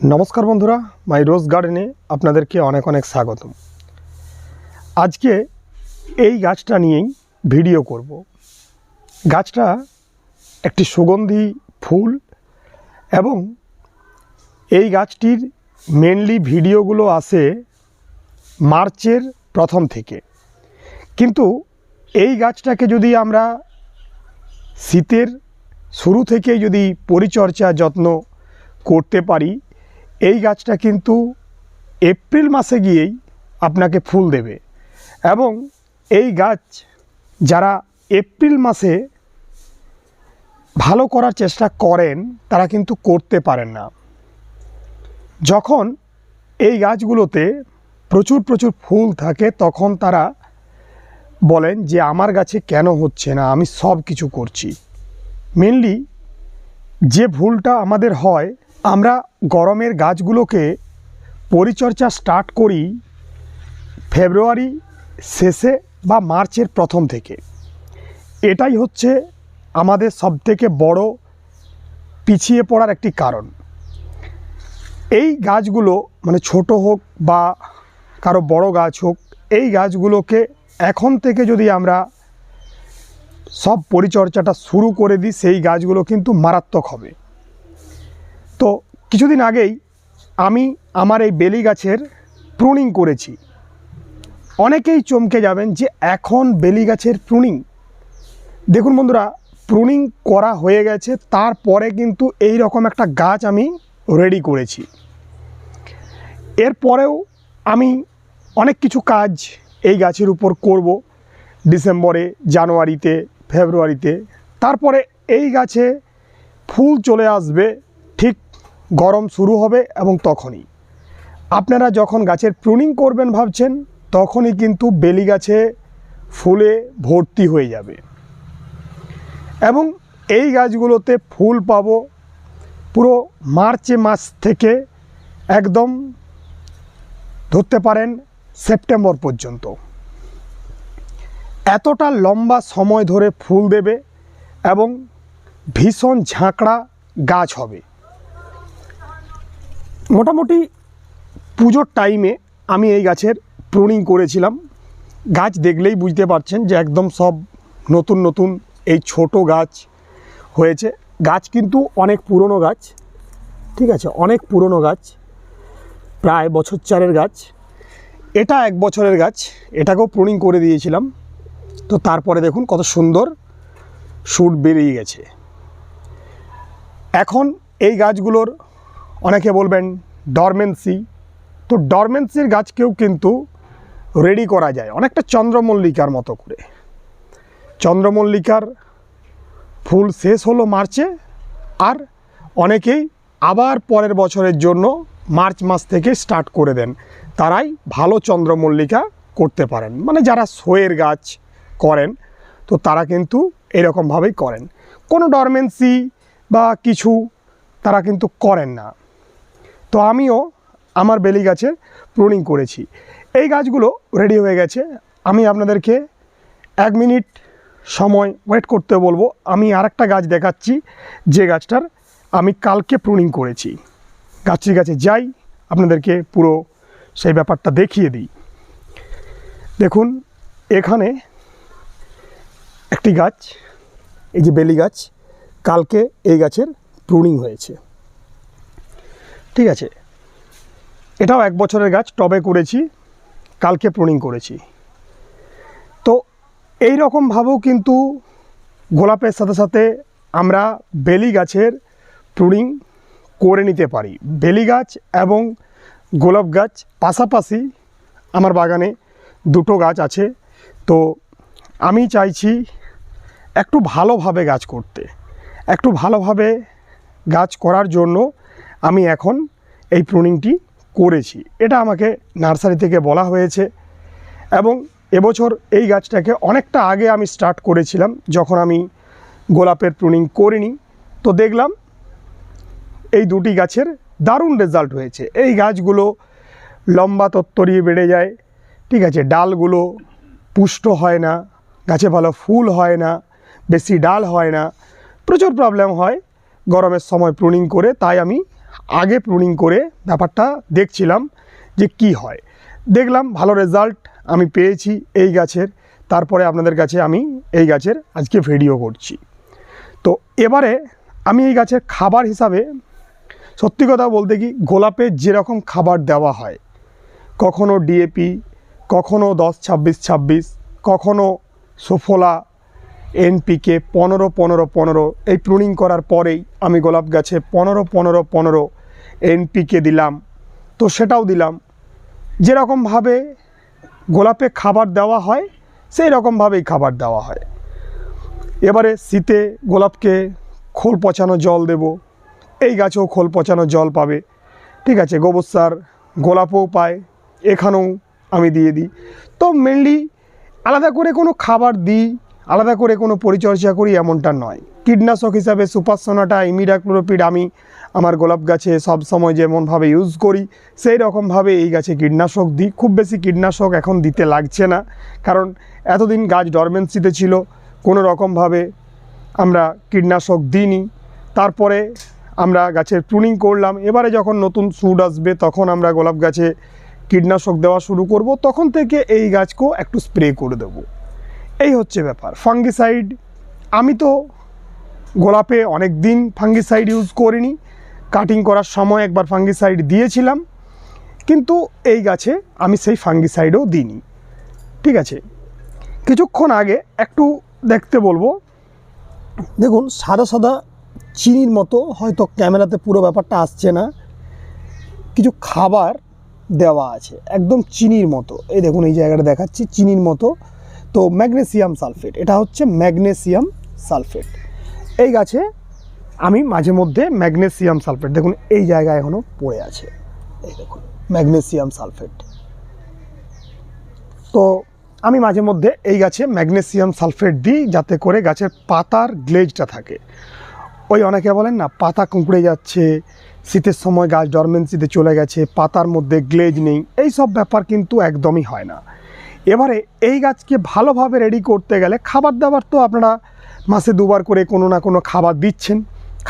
নমস্কার বন্ধুরা মাই রোজ গার্ডেনে আপনাদেরকে অনেক অনেক স্বাগতম। আজকে এই গাছটা নিয়েই ভিডিও করব। গাছটা একটি সুগন্ধি ফুল এবং এই গাছটির মেনলি ভিডিওগুলো আসে মার্চের প্রথম থেকে। কিন্তু এই গাছটাকে যদি আমরা শীতের শুরু থেকে যদি পরিচর্যা যত্ন করতে পারি এই গাছটা কিন্তু এপ্রিল মাসে গিয়েই আপনাকে ফুল দেবে। এবং এই গাছ যারা এপ্রিল মাসে ভালো করার চেষ্টা করেন, তারা কিন্তু করতে পারেন না। যখন এই গাছগুলোতে প্রচুর প্রচুর ফুল থাকে, তখন তারা বলেন যে, আমার গাছে কেন হচ্ছে না? আমি সব কিছু করছি। মেনলি যে ভুলটা আমাদের হয় আমরা গরমের গাছগুলোকে পরিচর্যা স্টার্ট করি ফেব্রুয়ারি শেষে বা মার্চের প্রথম থেকে। এটাই হচ্ছে আমাদের সবথেকে বড় পিছিয়ে পড়ার একটি কারণ। এই গাছগুলো মানে ছোট হোক বা কারও বড় গাছ হোক, এই গাছগুলোকে এখন থেকে যদি আমরা সব পরিচর্যাটা শুরু করে দিই, সেই গাছগুলো কিন্তু মারাত্মক হবে। তো কিছুদিন আগেই আমি আমার এই বেলি গাছের প্রুনিং করেছি। অনেকেই চমকে যাবেন যে এখন বেলি গাছের প্রুনিং দেখুন বন্ধুরা প্রুনিং করা হয়ে গেছে, তারপরে কিন্তু এই রকম একটা গাছ আমি রেডি করেছি। এরপরেও আমি অনেক কিছু কাজ এই গাছের উপর করব, ডিসেম্বরে, জানুয়ারিতে, ফেব্রুয়ারিতে। তারপরে এই গাছে ফুল চলে আসবে ঠিক গরম শুরু হবে এবং তখনই। আপনারা যখন গাছের প্রুনিং করবেন ভাবছেন, তখনই কিন্তু বেলি গাছে ফুলে ভর্তি হয়ে যাবে। এবং এই গাছগুলোতে ফুল পাবো পুরো মার্চে মাস থেকে একদম ধরতে পারেন সেপ্টেম্বর পর্যন্ত। এতটা লম্বা সময় ধরে ফুল দেবে এবং ভীষণ ঝাঁকড়া গাছ হবে। মোটামুটি পুজোর টাইমে আমি এই গাছের প্রুনিং করেছিলাম। গাছ দেখলেই বুঝতে পারছেন যে একদম সব নতুন নতুন এই ছোট গাছ হয়েছে। গাছ কিন্তু অনেক পুরনো গাছ, ঠিক আছে? অনেক পুরনো গাছ, প্রায় বছর চারের গাছ। এটা এক বছরের গাছ, এটাকেও প্রুনিং করে দিয়েছিলাম। তো তারপরে দেখুন কত সুন্দর শুট বেরিয়ে গেছে। এখন এই গাছগুলোর অনেকে বলবেন ডরমেন্সি তো ডরমেন্সির গাছকেও কিন্তু রেডি করা যায়। অনেকটা চন্দ্রমল্লিকার মতো করে। চন্দ্রমল্লিকার ফুল শেষ হলো মার্চে আর অনেকেই আবার পরের বছরের জন্য মার্চ মাস থেকে স্টার্ট করে দেন। তারাই ভালো চন্দ্রমল্লিকা করতে পারেন। মানে যারা শোয়ের গাছ করেন, তো তারা কিন্তু এরকমভাবেই করেন। কোনো ডরমেন্সি বা কিছু তারা কিন্তু করেন না। তো আমিও আমার বেলি গাছের প্রুনিং করেছি। এই গাছগুলো রেডি হয়ে গেছে। আমি আপনাদেরকে এক মিনিট সময় ওয়েট করতে বলব। আমি আরেকটা গাছ দেখাচ্ছি। যে গাছটার আমি কালকে প্রুনিং করেছি। গাছটির কাছে যাই, আপনাদেরকে পুরো সেই ব্যাপারটা দেখিয়ে দিই। দেখুন, এখানে একটি গাছ, এই যে বেলি গাছ, কালকে এই গাছের প্রুনিং হয়েছে। ঠিক আছে। এটাও এক বছরের গাছ, টবে করেছি কালকে প্রুনিং করেছি। তো এই রকমভাবেও কিন্তু গোলাপের সাথে সাথে আমরা বেলি গাছের প্রুনিং করে নিতে পারি। বেলি গাছ এবং গোলাপ গাছ পাশাপাশি আমার বাগানে দুটো গাছ আছে। তো আমি চাইছি একটু ভালোভাবে গাছ করতে। একটু ভালোভাবে গাছ করার জন্য আমি এখন এই প্রুনিংটি করেছি। এটা আমাকে নার্সারি থেকে বলা হয়েছে এবং এবছর এই গাছটাকে অনেকটা আগে আমি স্টার্ট করেছিলাম যখন আমি গোলাপের প্রুনিং করিনি। তো দেখলাম এই দুটি গাছের দারুণ রেজাল্ট হয়েছে। এই গাছগুলো লম্বা তত্তরিয়ে বেড়ে যায়, ঠিক আছে? ডালগুলো পুষ্ট হয় না, গাছে ভালো ফুল হয় না, বেশি ডাল হয় না। প্রচুর প্রবলেম হয় গরমের সময় প্রুনিং করে, তাই আমি আগে প্রুনিং করে ব্যাপারটা দেখছিলাম যে কি হয়। দেখলাম ভালো রেজাল্ট আমি পেয়েছি এই গাছের, তারপরে আপনাদের কাছে আমি এই গাছের আজকে ভিডিও করছি। তো এবারে আমি এই গাছের খাবার হিসাবে সত্যি কথা বলতে কি গোলাপে যেরকম খাবার দেওয়া হয়, কখনো ডিএপি কখনো দশ ছাব্বিশ ছাব্বিশ, কখনো সোফোলা এনপিকে পনেরো পনেরো পনেরো। এই প্রুনিং করার পরেই আমি গোলাপ গাছে পনেরো পনেরো পনেরো এনপিকে দিলাম। তো সেটাও দিলাম। যেরকমভাবে গোলাপে খাবার দেওয়া হয়, সেই রকমভাবেই খাবার দেওয়া হয়। এবারে শীতে গোলাপকে খোল পচানো জল দেব। এই গাছেও খোল পচানো জল পাবে। ঠিক আছে, গোবর সার গোলাপও পায়, এখানেও আমি দিয়ে দিই। তো মেনলি আলাদা করে কোনো খাবার দিই আলাদা করে কোনো পরিচর্যা করি এমনটা নয়। কীটনাশক হিসাবে সুপারসোনাটা ইমিডাক্লোরোপিড আমি আমার গোলাপ গাছে সব সময় যেমনভাবে ইউজ করি সেই রকমভাবে এই গাছে কীটনাশক দিই। খুব বেশি কীটনাশক এখন দিতে লাগছে না, কারণ এতদিন গাছ ডরমেন্সিতে ছিল, কোনো রকমভাবে আমরা কীটনাশক দিইনি। তারপরে আমরা গাছের প্রুনিং করলাম, এবারে যখন নতুন সুড আসবে তখন আমরা গোলাপ গাছে কীটনাশক দেওয়া শুরু করব, তখন থেকে এই গাছকেও একটু স্প্রে করে দেব। এই হচ্ছে ব্যাপার। ফাঙ্গিসাইড আমি তো গোলাপে অনেক দিন ফাঙ্গিসাইড ইউজ করিনি। কাটিং করার সময় একবার ফাঙ্গিসাইড দিয়েছিলাম। কিন্তু এই গাছে আমি সেই ফাঙ্গিসাইডও দিইনি। ঠিক আছে? কিছুক্ষণ আগে একটু দেখতে বলব। দেখুন, সাদা সাদা চিনির মতো হয়তো ক্যামেরাতে পুরো ব্যাপারটা আসছে না। কিছু খাবার দেওয়া আছে, একদম চিনির মতো। এই দেখুন, এই জায়গাটা দেখাচ্ছি, চিনির মতো। তো ম্যাগনেসিয়াম সালফেট, এটা হচ্ছে ম্যাগনেসিয়াম সালফেট। এই গাছে আমি মাঝে মধ্যে ম্যাগনেসিয়াম সালফেট, দেখুন এই জায়গায় এখনও পড়ে আছে। এই দেখুন, ম্যাগনেসিয়াম সালফেট। তো আমি মাঝে মধ্যে এই গাছে ম্যাগনেসিয়াম সালফেট দিই যাতে করে গাছের পাতার গ্লেজটা থাকে। ওই অনেকে বলেন না, পাতা কুঁকড়ে যাচ্ছে, শীতের সময় গাছ ডরমেন্সিতে চলে গেছে, পাতার মধ্যে গ্লেজ নেই এই সব ব্যাপার কিন্তু একদমই হয় না। এবারে এই গাছকে ভালোভাবে রেডি করতে গেলে খাবার দাবার তো আপনারা মাসে দুবার করে কোনো না কোনো খাবার দিচ্ছেন।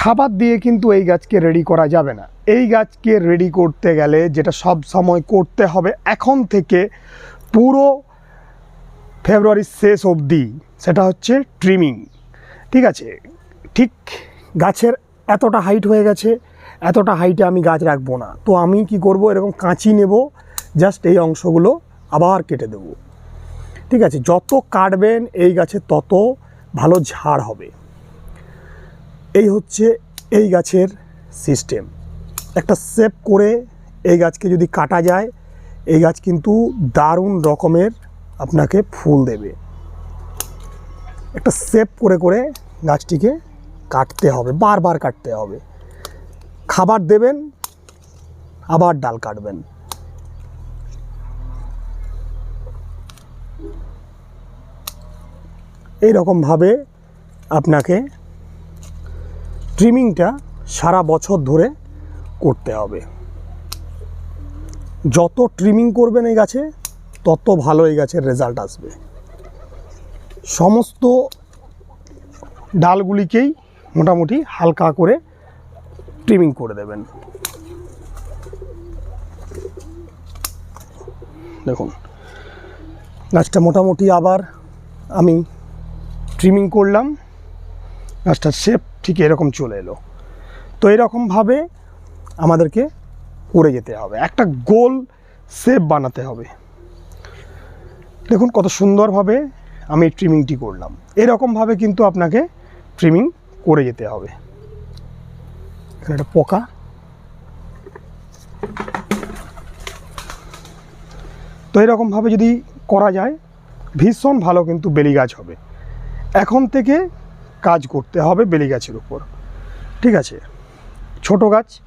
খাবার দিয়ে কিন্তু এই গাছকে রেডি করা যাবে না। এই গাছকে রেডি করতে গেলে যেটা সব সময় করতে হবে এখন থেকে পুরো ফেব্রুয়ারির শেষ অবধি সেটা হচ্ছে ট্রিমিং ঠিক আছে? ঠিক গাছের এতটা হাইট হয়ে গেছে, এতটা হাইটে আমি গাছ রাখব না। তো আমি কি করব? এরকম কাঁচি নেব জাস্ট এই অংশগুলো আবার কেটে দেব। ঠিক আছে, যত কাটবেন এই গাছে তত ভালো ঝাড় হবে। এই হচ্ছে এই গাছের সিস্টেম একটা সেপ করে এই গাছকে যদি কাটা যায়, এই গাছ কিন্তু দারুণ রকমের আপনাকে ফুল দেবে। একটা সেপ করে করে গাছটিকে কাটতে হবে, বারবার কাটতে হবে। খাবার দেবেন, আবার ডাল কাটবেন। এই রকমভাবে আপনাকে ট্রিমিংটা সারা বছর ধরে করতে হবে। যত ট্রিমিং করবেন এই গাছে, তত ভালো এই গাছের রেজাল্ট আসবে। সমস্ত ডালগুলিকেই মোটামুটি হালকা করে ট্রিমিং করে দেবেন। দেখুন, গাছটা মোটামুটি আবার আমি ট্রিমিং করলাম। গাছটার শেপ ঠিক এরকম চলে এলো। তো এরকমভাবে আমাদেরকে করে যেতে হবে। একটা গোল শেপ বানাতে হবে। দেখুন কত সুন্দরভাবে আমি ট্রিমিংটি করলাম। এরকমভাবে কিন্তু আপনাকে ট্রিমিং করে যেতে হবে। এখানে একটা পোকা। তো এরকমভাবে যদি করা যায়, ভীষণ ভালো কিন্তু বেলি গাছ হবে। এখন থেকে কাজ করতে হবে বেলি গাছের উপর। ঠিক আছে? ছোট গাছ,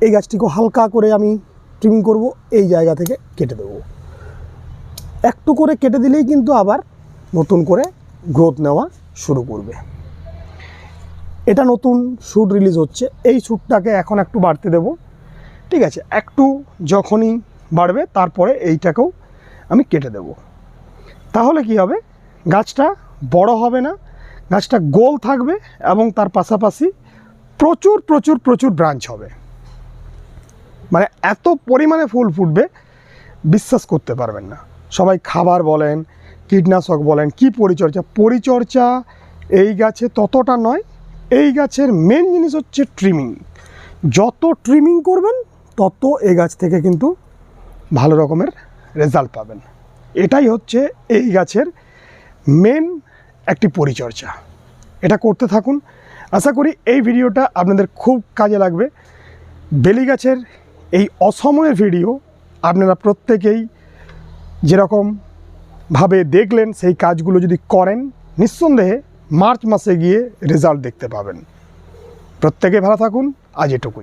এই গাছটিকে হালকা করে আমি ট্রিমিং করব, এই জায়গা থেকে কেটে দেবো। একটু করে কেটে দিলেই কিন্তু আবার নতুন করে গ্রোথ নেওয়া শুরু করবে। এটা নতুন শ্যুট রিলিজ হচ্ছে, এই শ্যুটটাকে এখন একটু বাড়তে দেব। ঠিক আছে? একটু যখনই বাড়বে, তারপরে এইটাকেও আমি কেটে দেব। তাহলে কি হবে? গাছটা বড় হবে না। গাছটা গোল থাকবে এবং তার পাশাপাশি প্রচুর প্রচুর প্রচুর ব্রাঞ্চ হবে। মানে এত পরিমাণে ফুল ফুটবে, বিশ্বাস করতে পারবেন না। সবাই খাবার বলেন, কীটনাশক বলেন, কি পরিচর্যা? পরিচর্যা এই গাছে ততটা নয়, এই গাছের মেন জিনিস হচ্ছে ট্রিমিং যত ট্রিমিং করবেন, তত এই গাছ থেকে কিন্তু ভালো রকমের রেজাল্ট পাবেন। এটাই হচ্ছে এই গাছের মেন একটি পরিচর্যা। এটা করতে থাকুন। আশা করি এই ভিডিওটা আপনাদের খুব কাজে লাগবে। বেলি গাছের এই অসময়ের ভিডিও আপনারা প্রত্যেকেই যেরকম ভাবে দেখলেন, সেই কাজগুলো যদি করেন, নিঃসন্দেহে মার্চ মাসে গিয়ে রেজাল্ট দেখতে পাবেন। প্রত্যেকে ভালো থাকুন। আজ এটুকুই।